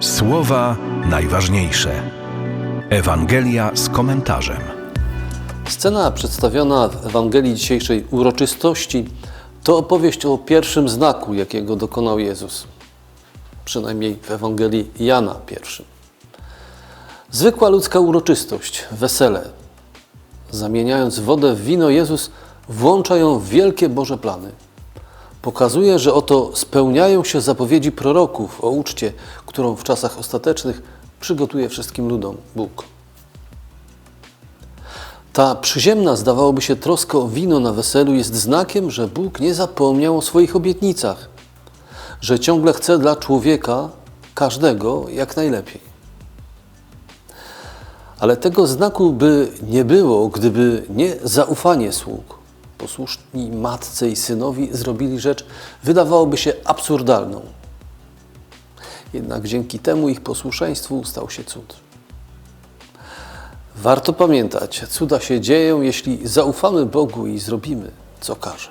Słowa najważniejsze. Ewangelia z komentarzem. Scena przedstawiona w Ewangelii dzisiejszej uroczystości to opowieść o pierwszym znaku, jakiego dokonał Jezus. Przynajmniej w Ewangelii Jana pierwszym. Zwykła ludzka uroczystość, wesele. Zamieniając wodę w wino, Jezus włącza ją w wielkie Boże plany. Pokazuje, że oto spełniają się zapowiedzi proroków o uczcie, którą w czasach ostatecznych przygotuje wszystkim ludom Bóg. Ta przyziemna, zdawałoby się, troska o wino na weselu jest znakiem, że Bóg nie zapomniał o swoich obietnicach, że ciągle chce dla człowieka, każdego, jak najlepiej. Ale tego znaku by nie było, gdyby nie zaufanie sług. Posłuszni matce i synowi zrobili rzecz, wydawałoby się absurdalną. Jednak dzięki temu ich posłuszeństwu stał się cud. Warto pamiętać, cuda się dzieją, jeśli zaufamy Bogu i zrobimy, co każe.